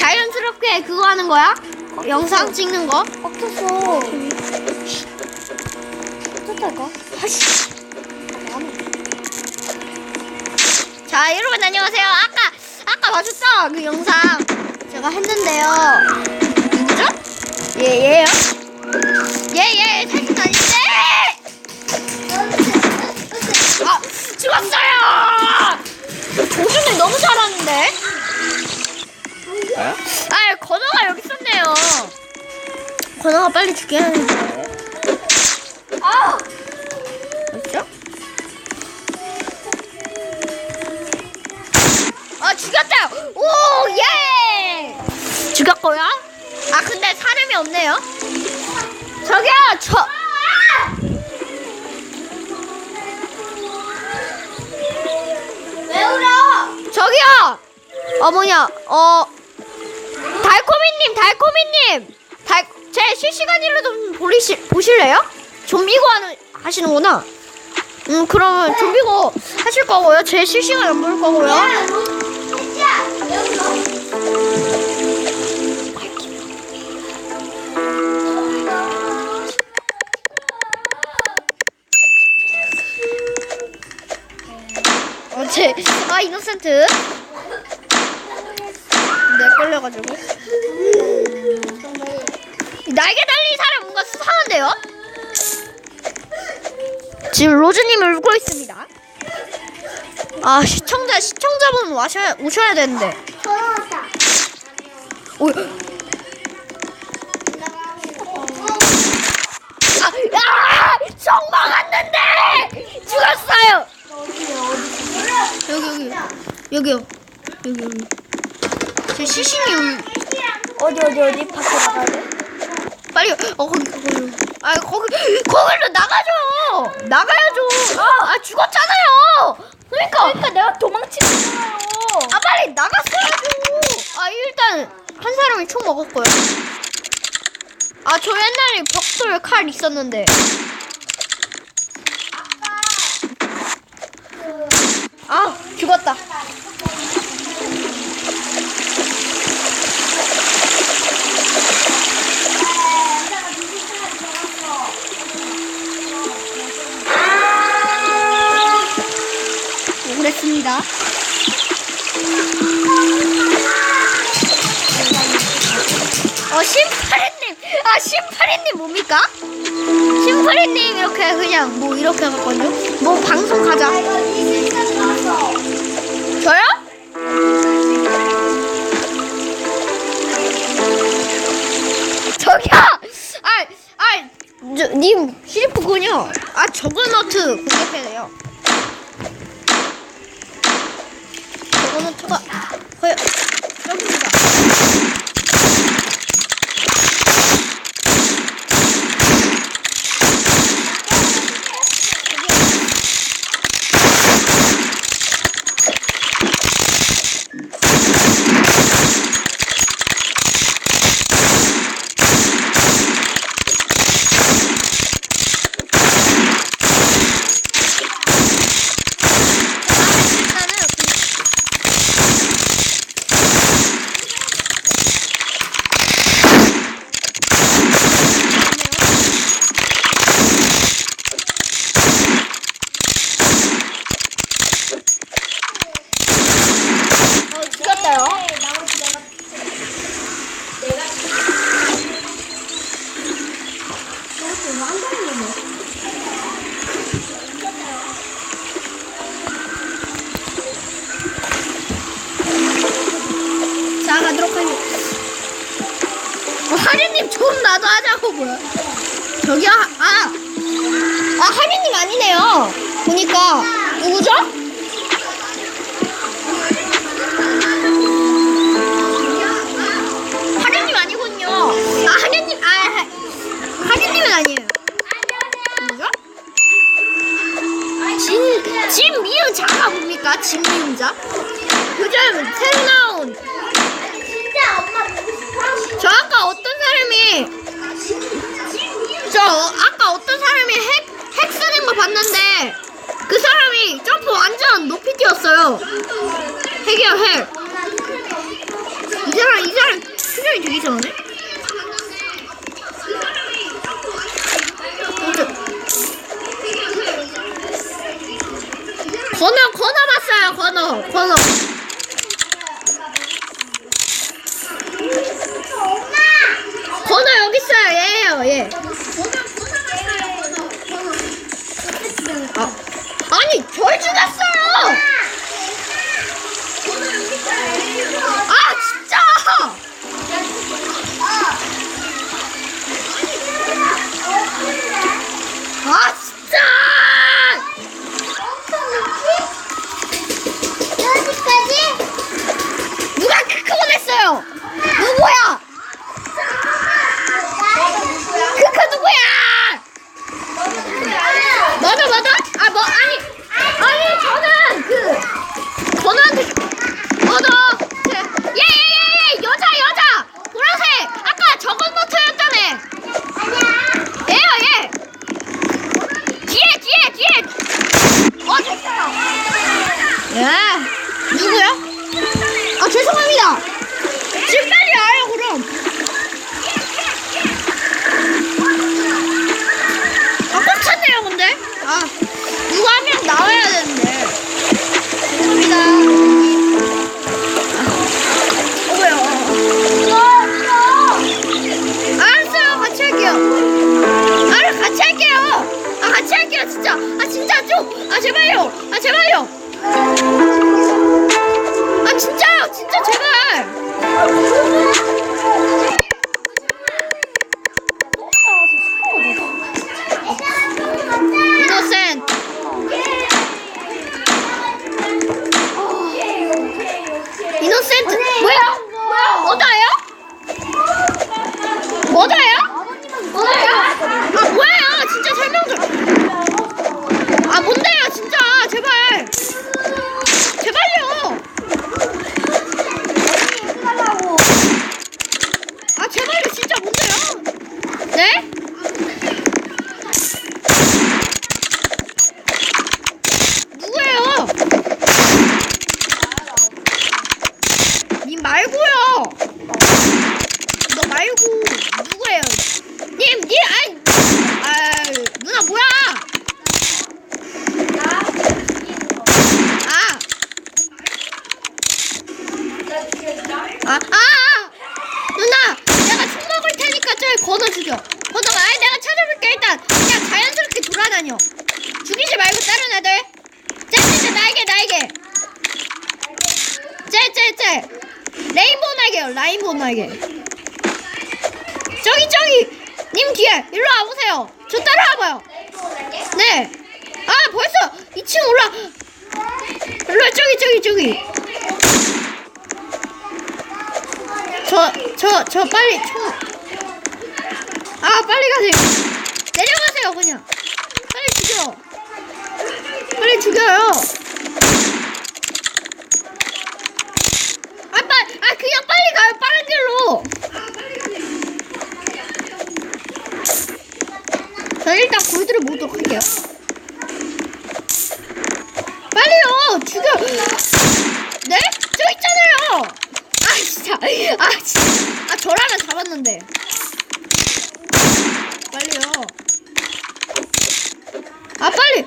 자연스럽게 그거 하는 거야? 영상 찍는 거? 꽉쳤다니까. 아씨. 자, 여러분 안녕하세요. 아까 아까 봐줬죠? 그 영상 제가 했는데요. 누구죠? 예. 예, 예, 사진 아닌데. 아, 죽었어요. 조준이 너무 잘하는데. 아, 건호가 여기 있었네요. 건호가 빨리 죽여야 하는데. 아! 어딨죠? 아 죽였다! 오 예! 죽였고요. 아 근데 사람이 없네요. 저기요 저. 왜 울어? 저기요. 어 뭐냐 어 달코미님 달코미님 달 제 실시간으로 좀 보리시, 보실래요? 좀비고 하는 하시는구나. 음 그러면 좀비고 하실 거고요. 제 실시간 안 볼 거고요. 울어? 어제 아 이노센트 내 끌려가지고 이 날개 달린 사람 뭔가 수상한데요? 지금 로즈님을 울고 있습니다. 아 시청자 시청자분 와셔야 오셔야 되는데. 오, 아, 아, 정말 왔는데 죽었어요. 여기 여기 여기요 여기 여기 제 시신이 울- 어디, 어디, 어디? 밖에 나가야 돼? 빨리 어 거기 거기. 아 거기 거기로 나가죠 나가야죠! 아, 아 죽었잖아요! 그러니까! 그러니까 내가 도망치잖아요. 아 빨리 나갔어야죠! 아 일단 한 사람이 총 먹었고요. 아 저 옛날에 벽돌 칼 있었는데. 아 심파리님 아 심파리님 뭡니까? 심파리님 이렇게 그냥 뭐 이렇게 하거든요 뭐 방송 가자. 저요? 저기요! 아, 아, 저, 님, 시리프군요. 아, 저그너트 공격해야 돼요. 저그너트가, 허여, 여기입니다. 일단은 그 어, 죽였다요. 나머지 내가. 내가. 너무 한 사람 넘어. 자, 가도록 하죠. 어, 하리님 좀 나도 하자고 뭐야. 저기요, 아, 아, 하리님 아니네요. 보니까, 누구죠? 봤는데 그 사람이 점프 완전 높이 뛰었어요. 핵이야 핵. 이 사람 이 사람 수정이 되게 잘하네. 건어 건어 봤어요 건어 건어. 건어 여기 있어요 얘예요 얘. Has Ah! 저기 저 저저 저, 저, 빨리 저. 아 빨리 가세요. 내려가세요 그냥. 빨리 죽여. 빨리 죽여요. 아 빨리 아 그냥 빨리 가요 빠른 길로. 저 일단 골드를 모으도록 할게요. 아 빨리!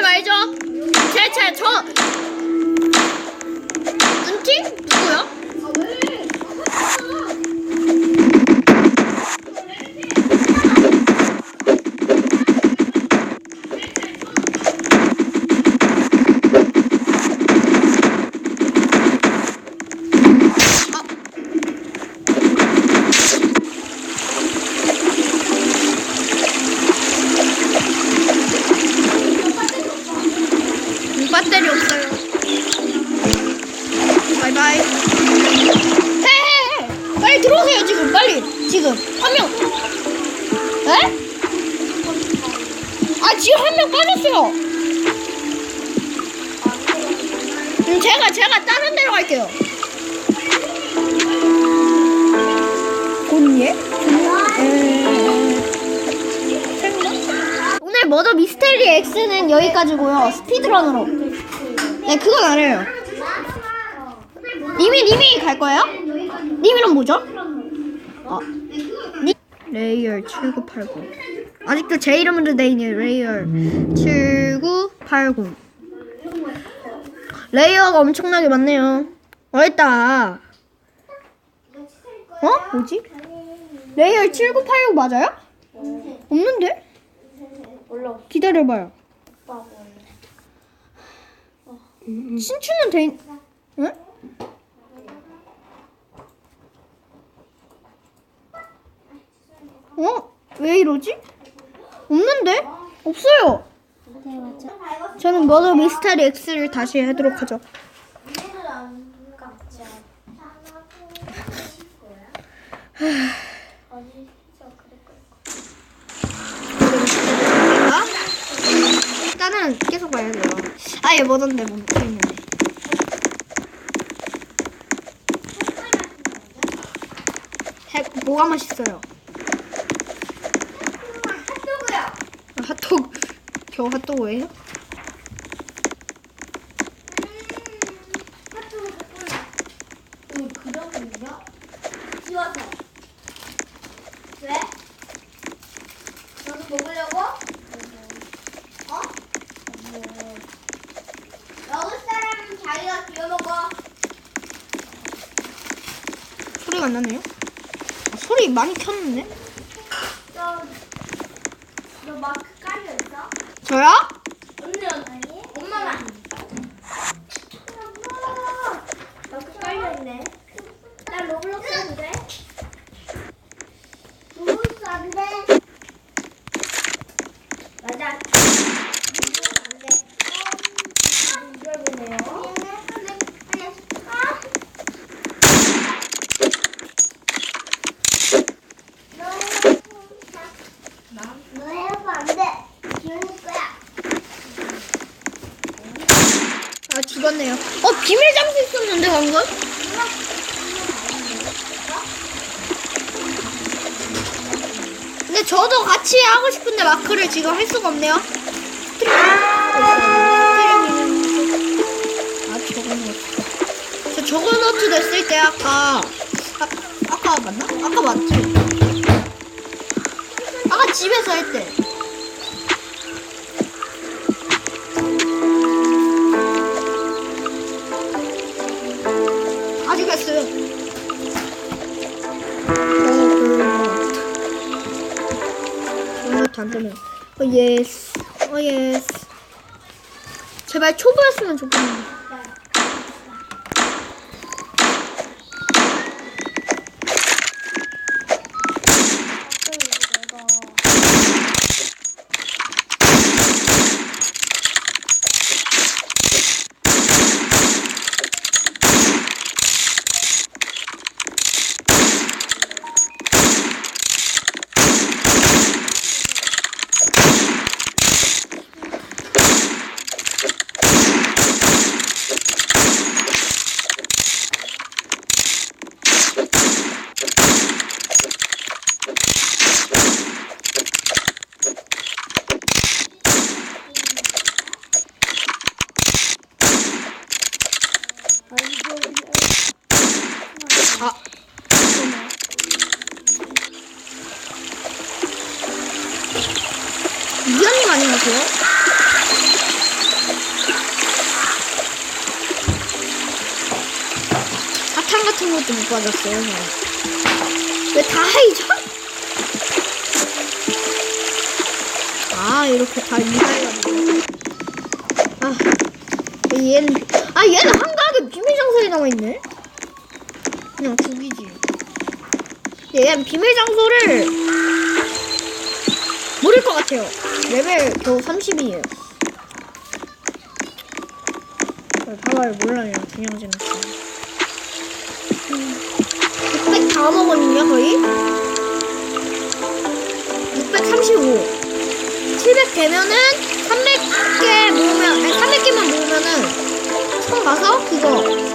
一一张全全冲 스피드런으로. 네, 그건 알아요. 님이 님이 갈 거예요? 님이란 뭐죠? 어. 니... 레이얼 7980. 아직도 제 이름으로 돼 있네요. 레이얼 7980. 레이어가 엄청나게 많네요. 어딨다. 어? 뭐지? 레이얼 7986 맞아요? 없는데? 기다려봐요. 오빠 신추는 돼 있... 응? 어? 왜 이러지? 없는데? 없어요. 저는 머더 미스터리 X를 다시 하도록 하죠. 거야. 일단은 계속 봐야 돼요. 아예 멈춰 있는데. 해, 뭐가 맛있어요? 핫도그야. 아, 핫도그. 겨우 핫도그예요? 핫도그 꿀. 응 그러군요. 지워서. 왜? 너도 먹으려고? 어? 먹을 사람은 자기가 비워 먹어. 소리가 안 나네요? 아, 소리 많이 켰는데? 너, 너 마크 깔려 있어? 저요? 언니 아니? 엄마만. 마크 깔려 있네. 나 로블록스 해도 돼? 로블록스 안 돼. 맞아. 안 돼. 이걸 보네요. 너 해봐 안 돼. 지울 거야. 아 죽었네요. 어 비밀 장소 있었는데 방금? 근데 저도 같이 하고 싶은데 마크를 지금 할 수가 없네요. 아 저거는 저 저거노트 됐을 때 아까 아, 아까 맞나? 아까 맞지? 아까 집에서 할 때. 예스. 어 예스. 제발 초보였으면 좋겠는데. 아. 이현님 안녕하세요? 사탕 받았어요. 왜 다 하이죠? 아 이렇게 다 이하해가지고 아 얘는 아 얘는 한가하게 비밀 장소에 나와 있네. 그냥 죽이지. 얘는 비밀 장소를 모를 것 같아요. 레벨 겨우 30이에요. 봐봐요 몰라요. 그냥 지났 다다 먹었냐 거의? 635 700 되면은 300개 모으면 아니 300개만 모으면은 처음 가서 그거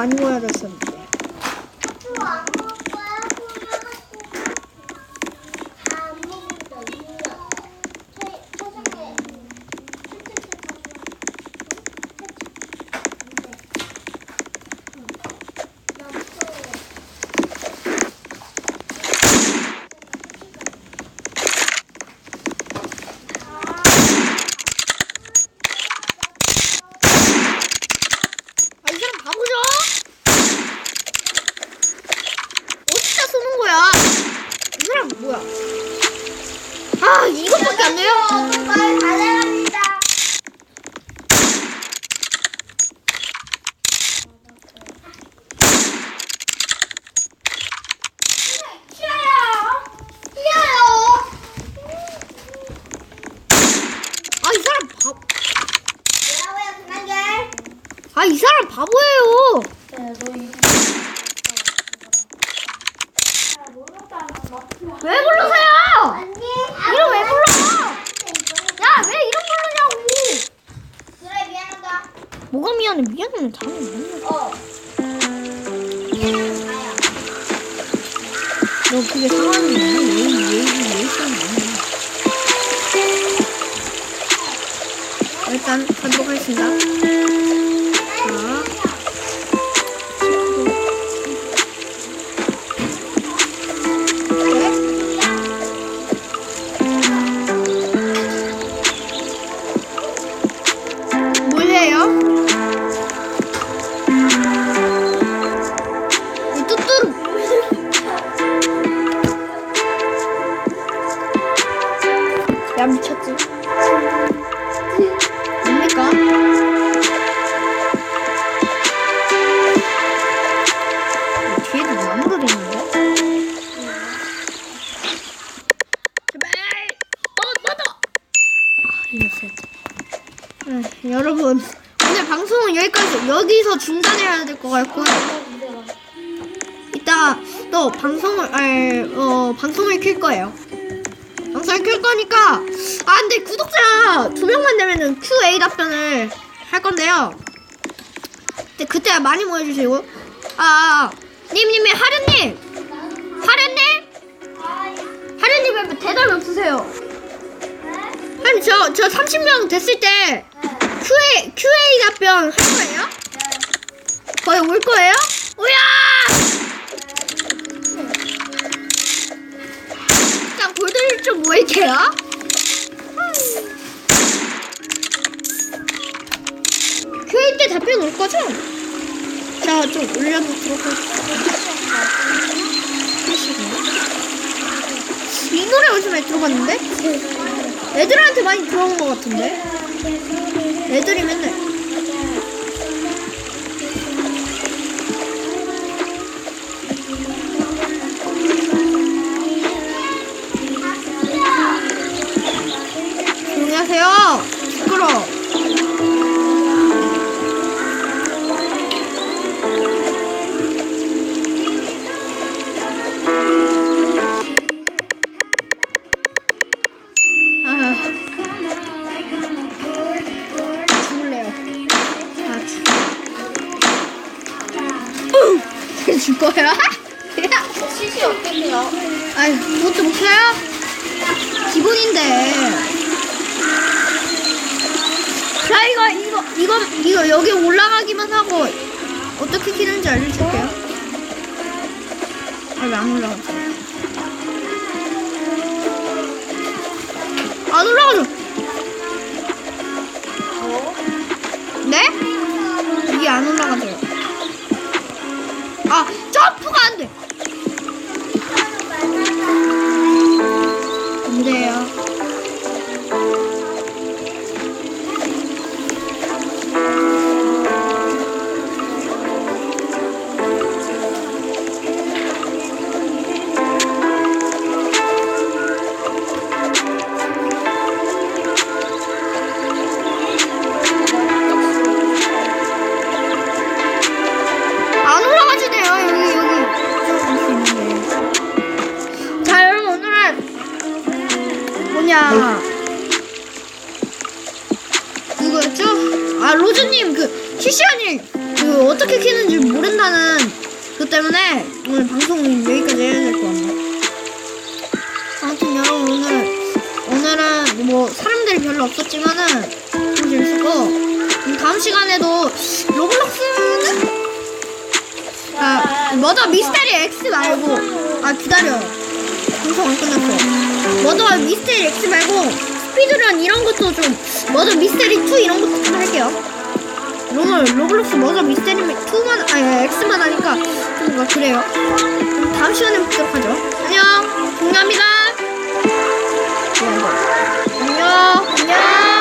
많이 모아야 됐었는데. 안 먹을 거야? 안 먹는다. 이유야. 체- 체중계. 나 무서워. 아, 이 사람 바보죠? 어디다 쏘는 거야? 이 사람 뭐야? 아, 이것밖에 안 돼요? 빨리 가져갑니다. 쉬어요. 쉬어요. 아, 이 사람 바, 뭐라고요, 그만들? 아, 이 사람 바보예요. 왜 부르세요? 언니. 이름 왜 불러? 야, 왜 이름 부르냐고? 그래 미안하다. 뭐가 미안해? 미안해. 당연히. 어. 미안하다. 나야. 너 그게 상관이 있 일단 하도록 하겠습니다. 이따 또 방송을, 아, 어, 방송을 킬 거예요. 영상을 켤 거니까 아 근데 구독자 두 명만 되면은 QA 답변을 할 건데요. 근데 그때 많이 모여주시고 아 님님이 하련님 하련님 하련님 왜 대답이 없으세요? 하련님 저저 30명 됐을 때 QA QA 답변 할 거예요? 거의 올 거예요? 오야! 좀 모일게요. 교회 때 답변 올 거죠? 자, 좀 올려놓도록 할게요. 이 노래 어디서 많이 들어봤는데? 애들한테 많이 들어온 것 같은데? 애들이 맨날. 줄 거야? 시시 어떻게요? 아이, 그것도 못해요? 기본인데. 자, 이거, 이거, 이거, 이거, 여기 올라가기만 하고, 어떻게 키는지 알려줄게요. 아, 왜안 올라가지? 때문에 오늘 방송 여기까지 해야 될 것 같네요. 아무튼 여러분 오늘 오늘은 뭐 사람들이 별로 없었지만은 좀 재밌었고 음, 다음 시간에도 로블록스는? 아 머더 미스테리 X 말고 아 기다려 방송 안 끝났어. 머더 미스테리 X 말고 스피드런 이런 것도 좀 머더 미스테리 2 이런 것도 좀 할게요 오늘 로블록스 먼저 미스테리 2만 아니 X만 하니까 뭔가 그래요. 다음 시간에 뵙도록 하죠? 안녕. 공유합니다. 안녕. 안녕.